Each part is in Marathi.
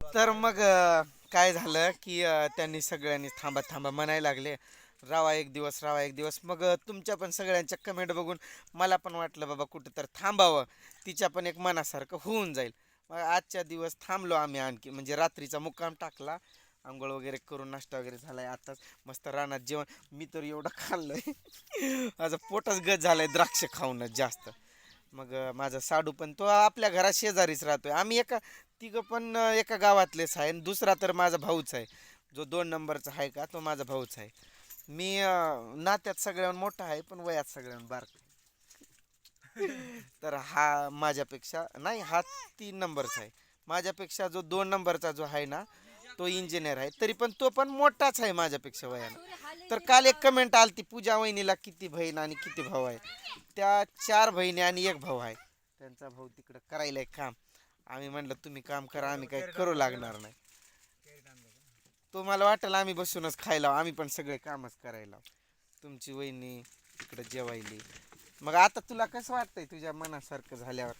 तर मग काय झालं की त्यांनी सगळ्यांनी थांबा थांबा म्हणायला लागले. रावा एक दिवस रावा एक दिवस. मग तुमच्या पण सगळ्यांच्या कमेंट बघून मला पण वाटलं बाबा कुठं तर थांबावं. तिच्या पण एक मनासारखं होऊन जाईल. मग आजच्या दिवस थांबलो आम्ही आणखी. म्हणजे रात्रीचा मुक्काम टाकला. आंघोळ वगैरे करून नाश्ता वगैरे झालाय आताच. मस्त रानात जेवण. मी तर एवढं खाल्लंय. माझं पोटच गज झालंय द्राक्ष खाऊनच जास्त. मग माझा साडू पण तो आपल्या घरा शेजारीच राहतोय. आम्ही एका तिघं पण एका गावातलेच आहे आणि दुसरा तर माझा भाऊच आहे. जो दोन नंबरचा आहे का तो माझा भाऊच आहे. मी नात्यात सगळ्यांना मोठा आहे पण वयात सगळ्यांना बारक तर हा माझ्यापेक्षा नाही हा तीन नंबरचा आहे. माझ्यापेक्षा जो दोन नंबरचा जो आहे ना तो इंजिनियर आहे. तरी पण तो पण मोठाच आहे माझ्यापेक्षा वयानं. तर काल एक कमेंट आली ती पूजा वहिनीला किती बहीण आणि किती भाऊ आहे. त्या चार बहिणी आणि एक भाऊ आहे. त्यांचा भाऊ तिकडं करायला एक काम. आम्ही म्हणलं तुम्ही काम करा आम्ही काही करू लागणार नाही. तो मला वाटेल आम्ही बसूनच खायला आम्ही पण सगळे कामच करायला तुमची वहिनी तिकडं जेवायली. मग आता तुला कसं वाटतंय तुझ्या मनासारखं झाल्यावर?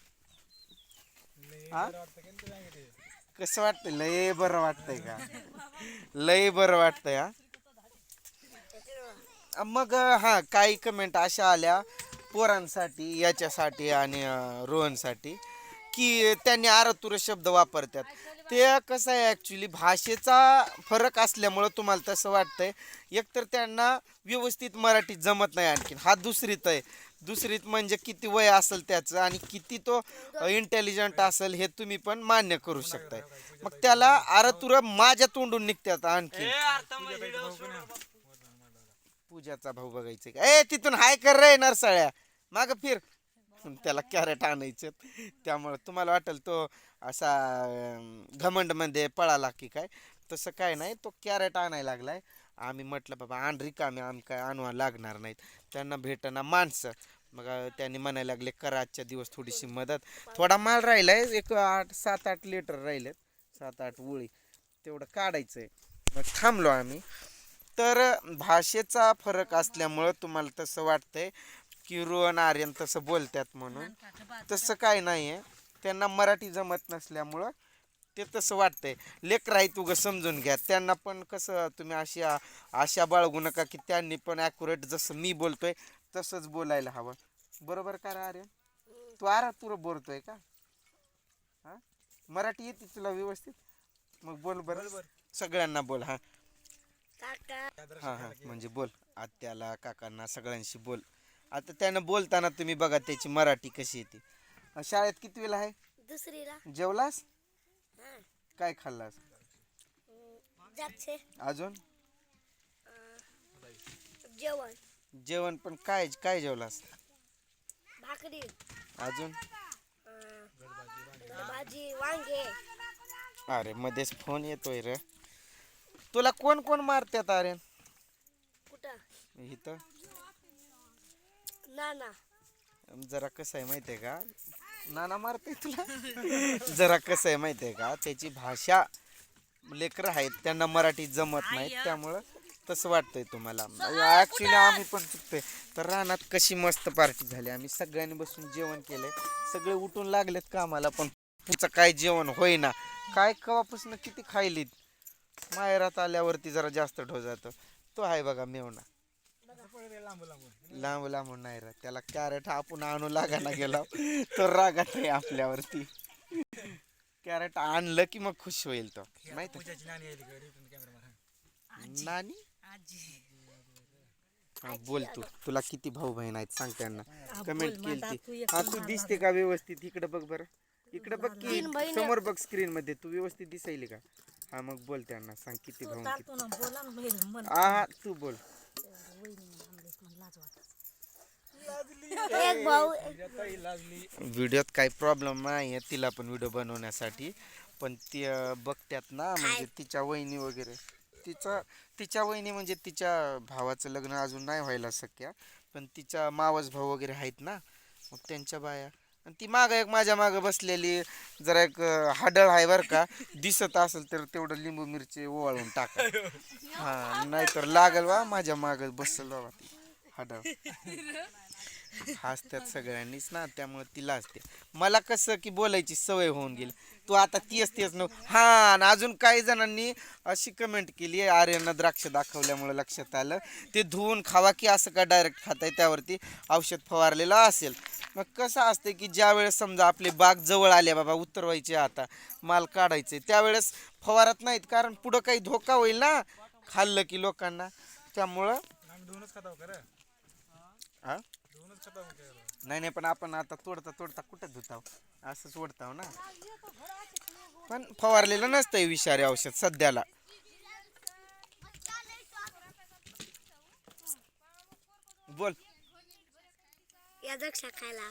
हा? कसं वाटतंय? लय बरं वाटतंय का? लय बरं वाटतंय हा? मग हा काही कमेंट अशा आल्या पोरांसाठी याच्यासाठी आणि रोहनसाठी. की त्यांनी आरतुर शब्द वापरतात. ते कसं आहे ॲक्च्युली भाषेचा फरक असल्यामुळं तुम्हाला तसं वाटतंय. एकतर त्यांना व्यवस्थित मराठी जमत नाही आणखीन. हा दुसरीत आहे. दुसरीत म्हणजे किती वय असेल त्याचं आणि किती तो इंटेलिजंट असेल हे तुम्ही पण मान्य करू शकताय. मग त्याला आरतुर माझ्या तोंडून निघतात आणखी पूजाचा भाऊ बघायचे का? ए तिथून हाय कर रे नरसाळ्या. माग फिर. त्याला कॅरेट आणायचं त्यामुळं तुम्हाला वाटेल तो असा घमंडमध्ये पळाला की काय? तसं काय नाही तो कॅरेट आणायला लागलाय. आम्ही म्हटलं बाबा आण रिकामे आम्ही काय आणवा लागणार नाहीत. त्यांना भेटणं माणसं. मग त्यांनी म्हणायला लागले करा आजच्या दिवस थोडीशी मदत. थोडा माल राहिलाय एक आठ सात आठ लिटर राहिलेत. सात आठ उळी तेवढं काढायचं आहे मग थांबलो आम्ही. तर भाषेचा फरक असल्यामुळं तुम्हाला तसं वाटतंय. की रोहन आर्यन तसं बोलतात म्हणून. तसं काय नाही आहे त्यांना मराठी जमत नसल्यामुळं ते तसं वाटतंय. लेकर आहे तुगं समजून घ्या. त्यांना पण कसं तुम्ही अशी आशा बाळगू नका की त्यांनी पण ॲक्युरेट जसं मी बोलतोय तसंच बोलायला हवं. बरोबर का रे आर्यन? तू आरा तुला बोलतोय का? हा? मराठी येते तुला व्यवस्थित? मग बोल बरं. सगळ्यांना बोल हा. हा हा. म्हणजे बोल. आत्याला काकांना सगळ्यांशी बोल. आता त्यानं बोलताना तुम्ही बघा त्याची मराठी कशी येते अं, शाळेत कितवीला आहे? दुसरीला. जेवलास? हा. काय खाल्लास? अजून? जेवण. जेवण पण काय काय जेवलास? भाकरी. अजून? अं, भाजी वांगे. अरे मध्येच फोन येतोय रे. तुला कोण कोण मारतात अरे? कुठं? इथं? नाना. जरा कसं आहे माहिती आहे का? नाना मारते तुला? जरा कसं आहे माहिती आहे का? त्याची भाषा लेकरं आहेत त्यांना मराठी जमत नाही त्यामुळं तसं वाटतंय तुम्हाला. ॲक्च्युली आम्ही पण चुकतोय. तर रानात कशी मस्त पार्टी झाली. आम्ही सगळ्यांनी बसून जेवण केलंय. सगळे उठून लागलेत कामाला पण पुढचं काय जेवण होईना. काय कवापासून किती खायलीत? माहेरात आल्यावरती जरा जास्त ढो जातो. तो आहे बघा मेवणा. लांब लांबून नाही राहत. त्याला कॅरेट आपण आणू लागाना गेला. तर रागात आहे आपल्यावरती. कॅरेट आणलं की मग खुश होईल तो. माहिती नानी हा, बोल तू. तुला किती भाऊ बहीण आहेत सांग त्यांना. कमेंट केली हा तू दिसते का व्यवस्थित? इकडे बघ बरं. इकडे बघ की. समोर बघ स्क्रीन मध्ये. तू व्यवस्थित दिसायली का? हा मग बोल त्यांना. सांग किती भाऊ हा हा तू बोल. एक भाऊ व्हिडिओत काही प्रॉब्लेम नाही आहे तिला पण व्हिडिओ बनवण्यासाठी. पण ती अं, बघत्यात ना म्हणजे तिच्या वहिनी वगैरे. तिचं तिच्या वहिनी म्हणजे तिच्या भावाचं लग्न अजून नाही व्हायला शक्य. पण तिच्या मावस भाऊ वगैरे आहेत ना मग त्यांच्या बाया. आणि ती मागं एक माझ्या मागं बसलेली जरा एक अं, हाडळ आहे बरं का. दिसत असेल तर तेवढं लिंबू मिरची ओवाळून टाका. हा नाहीतर लागल वा माझ्या मागं बसल बाबा ती. हाडळ हसतात सगळ्यांनीच ना त्यामुळे तिला असते मला कसं की बोलायची सवय होऊन गेली. तू आता तीच तेच न हा आणि अजून काही जणांनी अशी कमेंट केली आर्यनं द्राक्ष दाखवल्यामुळे लक्षात आलं. ते धुवून खावा की असं का डायरेक्ट खाताय त्यावरती औषध फवारलेलं असेल. मग कसं असतं की ज्या वेळेस समजा आपली बाग जवळ आली बाबा उतरवायची आता माल काढायचे त्यावेळेस फवारत नाहीत कारण पुढं काही धोका होईल ना. खाल्लं की लोकांना. त्यामुळं आम्ही दोनच खाताव का रे हा? नाही नाही पण आपण आता तोडता तोडता कुठं धुताव? असंच ओढताव ना. पण फवारलेलं नसतंय विषारी औषध सध्याला. बोल. या द्राक्ष खायला.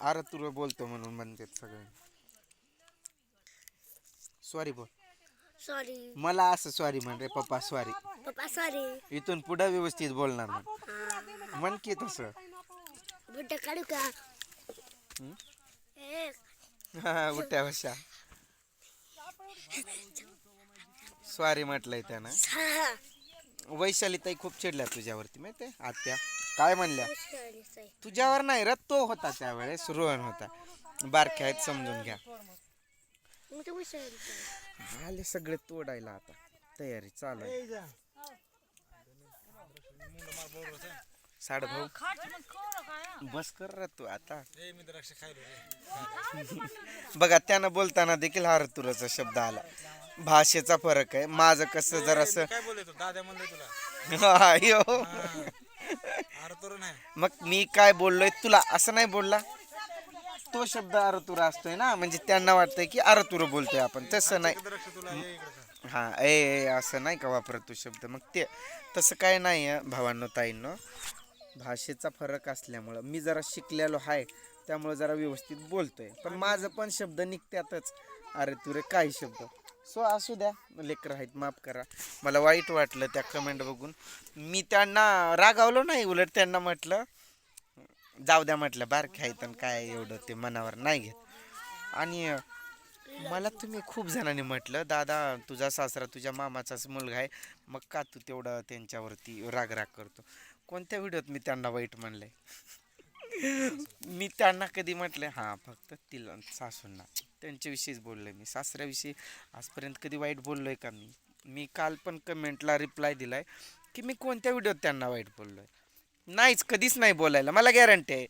अरे तुला बोलतो म्हणून म्हणतात सगळे. सॉरी बोल. सॉरी मला असं सॉरी म्हण रे पप्पा सॉरी पप्पा सॉरी इथून पुढे व्यवस्थित बोलणार म्हण हा. म्हण की तसं. बुड्ड काढू का? ए, हा, उठ्या बशा सॉरी म्हटलंय त्यानं. वैशाली ताई खूप चिडल्या तुझ्यावरती माहितीये? आत्या काय म्हणल्या. तुझ्यावर नाही र तो होता त्यावेळेस रोहन होता. बारक्या आहेत समजून घ्या. मग तू. आले सगळे तोडायला आता. तयारी चालू आहे. साड भाऊ. बस कर रे तू आता. बघा त्यानं बोलताना देखील हा ऋतुराचा शब्द आला. भाषेचा फरक आहे. माझं कसं जरासं काय म्हणले तुला. अयो अरे मग मी काय बोललोय? तुला असं नाही बोलला? तो शब्द अरतुरा असतोय ना म्हणजे त्यांना वाटतंय की अरतुर बोलतोय आपण. तसं नाही. हा ए ए, असं नाही का वापरत तो शब्द? मग ते तसं काय नाही आहे भावांनो ताईंनो. भाषेचा फरक असल्यामुळं मी जरा शिकलेलो आहे त्यामुळे जरा व्यवस्थित बोलतोय. पण माझं पण शब्द निघत्यातच अरे तुरे काही शब्द. सो असू द्या लेकर आहेत माफ करा. मला वाईट वाटलं त्या कमेंट बघून. मी त्यांना रागावलो नाही उलट त्यांना म्हटलं जाऊ द्या म्हटलं बारखे आहेत तर काय एवढं ते मनावर नाही घेत. आणि मला तुम्ही खूप जणांनी म्हटलं दादा तुझा सासरा तुझ्या मामाचाच मुलगा आहे मग का तू तेवढं त्यांच्यावरती राग राग करतो? कोणत्या व्हिडिओत मी त्यांना वाईट म्हणलंय? मी त्यांना कधी म्हटलंय हां फक्त तिला सासूंना. त्यांच्याविषयीच बोललो मी. सासऱ्याविषयी आजपर्यंत कधी वाईट बोललो आहे का मी? मी काल पण कमेंटला रिप्लाय दिलाय की मी कोणत्या व्हिडिओत त्यांना वाईट बोललो आहे नाहीच कधीच नाही बोलायला. मला गॅरंटी आहे.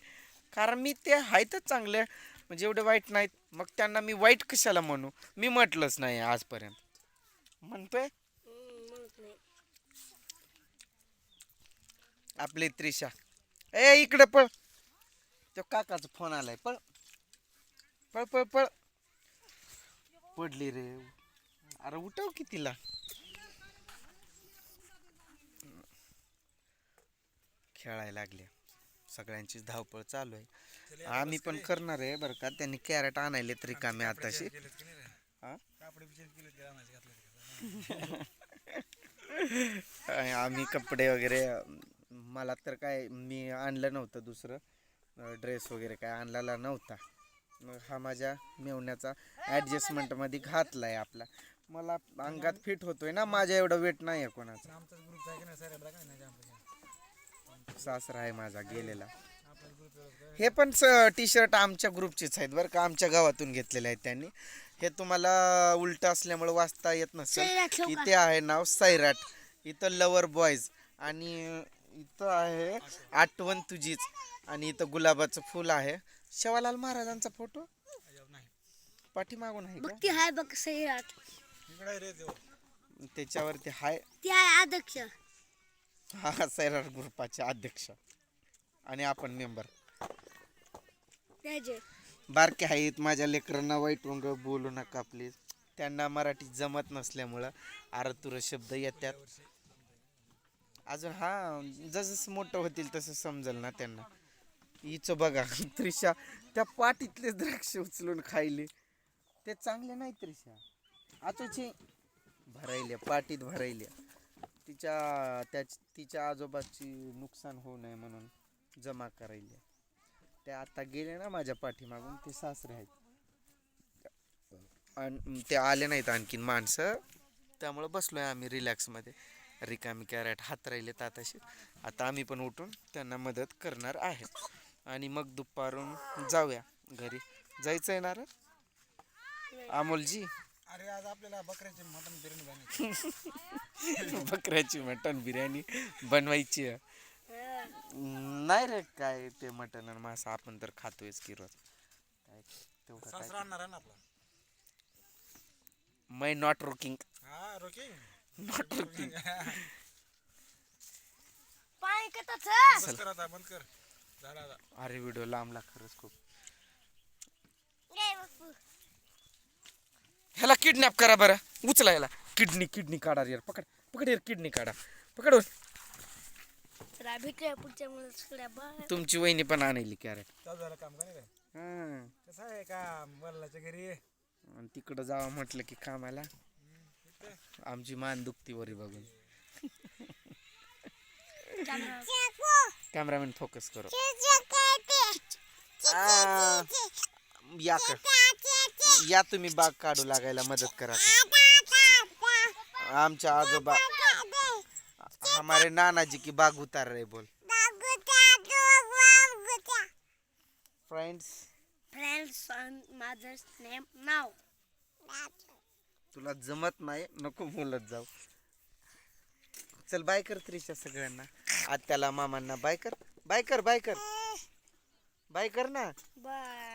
कारण मी ते आहेतच चांगले. म्हणजे एवढे वाईट नाहीत. मग त्यांना मी वाईट कशाला म्हणू? मी म्हटलंच नाही आजपर्यंत. म्हणतोय? आपली त्रिशा. ए इकडे पळ. तो काकाचा फोन आलाय. पळ. पळ पळ पळ. पडली रे. अरे उठव की तिला. खेळायला लागले. सगळ्यांचीच धावपळ चालू आहे. आम्ही पण करणार आहे बरं का. त्यांनी कॅरेट आणायले तरी कामे आताशी. आम्ही कपडे वगैरे मला तर काय मी आणलं नव्हतं दुसरं. ड्रेस वगैरे काय आणलेला नव्हता. मग हा माझ्या मेवण्याचा ॲडजस्टमेंटमध्ये घातला आहे आपला. मला अंगात फिट होतोय ना माझ्या एवढं वेट नाही आहे कोणाचा आमचाच ग्रुप आहे की नाही सर काय नाही आमचा सासरा आहे माझा गेलेला. हे पण टी शर्ट आमच्या ग्रुपचेच आहेत बरं का आमच्या गावातून घेतलेले आहेत त्यांनी. हे तुम्हाला उलट असल्यामुळे वाचता येत नसेल? इथे आहे नाव सैराट. इथं लवर बॉयज आणि इथं आहे आठवण तुझीच. आणि इथं गुलाबाचं फुल आहे. शेवालाल महाराजांचा फोटो नाही पाठीमागून आहे त्याच्यावरती हाय. ती आहे अध्यक्ष हा सैराट ग्रुपाचे अध्यक्ष. आणि आपण मेंबर. त्याचे बारके आहेत माझ्या लेकरांना वाईट रंग बोलू नका प्लीज त्यांना मराठी जमत नसल्यामुळं आरतुर शब्द येतात. अजून हा जसं मोठं होतील तसं समजेल ना त्यांना. हिचं बघा त्रिशा त्या पाटीतले द्राक्ष उचलून खायले. ते चांगले नाही त्रिशा. आतोची भरायल्या पाटीत भरायल्या. तिच्या त्या तिच्या आजोबाची नुकसान होऊ नये म्हणून जमा करायल्या ते आता गेले ना माझ्या पाठीमागून ते सासरे आहेत. आणि ते आले नाहीत आणखीन माणसं. त्यामुळं बसलोय आम्ही रिलॅक्समध्ये. रिकामी कॅरेट हात राहिले ताताशी आता आम्ही पण उठून त्यांना मदत करणार आहे. आणि मग दुपारून जाऊया घरी. जायचं आहे ना अमोलजी? अरे आज आपल्याला बकऱ्याची मटन बिर्याणी बनायची बकऱ्याची मटण बिर्याणी बनवायची आहे. नाही रे काय ते मटण आणि मासा आपण तर खातोयच की रोज. काय तेवढं काय सासरा आणणार आहे ना आपला? मै नॉट रोकिंग हा रोकिंग नॉट रोकिंग पाणी कटाच बंद कर आता बंद कर. झाला आता अरे व्हिडिओ लांबला खरंच खूप. ह्याला किडनॅप करा बरं उचला ह्याला किडनी किडनी काढा रे यार पकड पकड यार किडनी काढा. पकड चला भेटूया पुढच्या मुलाच्या बाय तुमची वहिनी पण आणली कॅरेट चालू झालं काम का नाही रे आणि कसं आहे काम? वडिलाच्या घरी तिकडं जावं म्हटलं की कामाला. आमची मान दुखती वरी बघून. कॅमेरामॅन फोकस करो. या कर. या तुम्ही बाग काढू लागायला मदत करा. आमच्या आजोबा हमारे नाना जी की बाग उतार रहे बोल. फ्रेंड्स फ्रेंड्स मदर्स नेम नाव तुला जमत नाही नको बोलत जाऊ. चल बाय कर त्रिशा सगळ्यांना. आत्याला मामांना बाय कर. बाय कर बाय कर. बाय कर ना. बाय